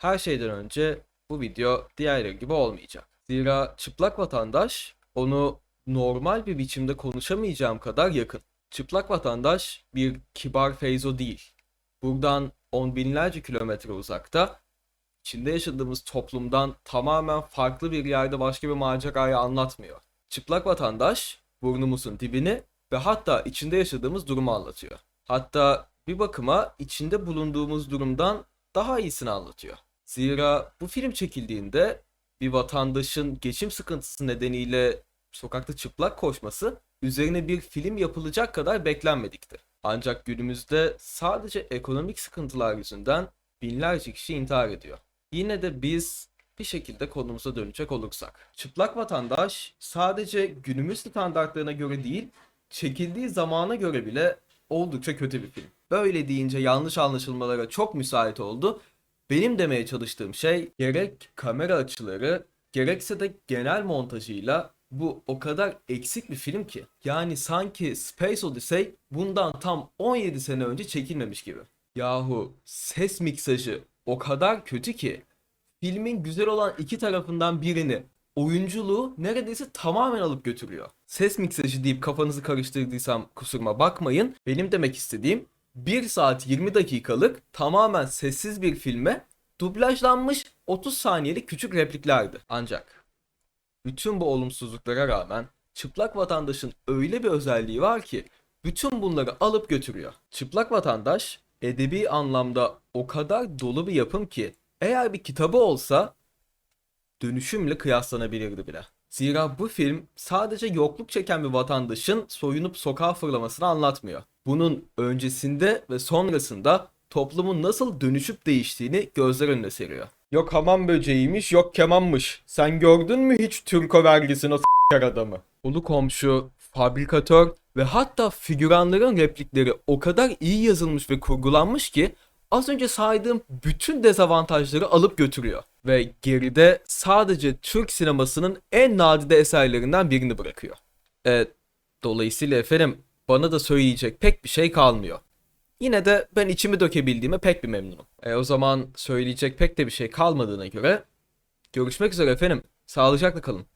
Her şeyden önce bu video diğerleri gibi olmayacak. Zira çıplak vatandaş onu normal bir biçimde konuşamayacağım kadar yakın. Çıplak vatandaş bir kibar Feyzo değil. Buradan on binlerce kilometre uzakta içinde yaşadığımız toplumdan tamamen farklı bir yerde başka bir macerayı anlatmıyor. Çıplak vatandaş burnumuzun dibini ve hatta içinde yaşadığımız durumu anlatıyor. Hatta bir bakıma içinde bulunduğumuz durumdan daha iyisini anlatıyor. Zira bu film çekildiğinde bir vatandaşın geçim sıkıntısı nedeniyle sokakta çıplak koşması üzerine bir film yapılacak kadar beklenmedikti. Ancak günümüzde sadece ekonomik sıkıntılar yüzünden binlerce kişi intihar ediyor. Yine de biz bir şekilde konumuza dönecek olursak. Çıplak vatandaş sadece günümüz standartlarına göre değil, çekildiği zamana göre bile oldukça kötü bir film. Böyle deyince yanlış anlaşılmalara çok müsait oldu. Benim demeye çalıştığım şey gerek kamera açıları gerekse de genel montajıyla bu o kadar eksik bir film ki. Yani sanki Space Odyssey bundan tam 17 sene önce çekilmemiş gibi. Yahu ses miksajı o kadar kötü ki filmin güzel olan iki tarafından birini oyunculuğu neredeyse tamamen alıp götürüyor. Ses miksajı deyip kafanızı karıştırdıysam kusuruma bakmayın. Benim demek istediğim 1 saat 20 dakikalık tamamen sessiz bir filme dublajlanmış 30 saniyelik küçük repliklerdi. Ancak bütün bu olumsuzluklara rağmen çıplak vatandaşın öyle bir özelliği var ki bütün bunları alıp götürüyor. Çıplak vatandaş edebi anlamda o kadar dolu bir yapım ki eğer bir kitabı olsa dönüşümle kıyaslanabilirdi bile. Zira bu film sadece yokluk çeken bir vatandaşın soyunup sokağa fırlamasını anlatmıyor. Bunun öncesinde ve sonrasında toplumun nasıl dönüşüp değiştiğini gözler önüne seriyor. Yok hamam böceğiymiş, yok kemanmış. Sen gördün mü hiç Türko vergisini o s**kar adamı? Ulu komşu, fabrikatör ve hatta figüranların replikleri o kadar iyi yazılmış ve kurgulanmış ki az önce saydığım bütün dezavantajları alıp götürüyor. Ve geride sadece Türk sinemasının en nadide eserlerinden birini bırakıyor. E, dolayısıyla efendim bana da söyleyecek pek bir şey kalmıyor. Yine de ben içimi dökebildiğime pek bir memnunum. E, o zaman söyleyecek pek de bir şey kalmadığına göre görüşmek üzere efendim. Sağlıcakla kalın.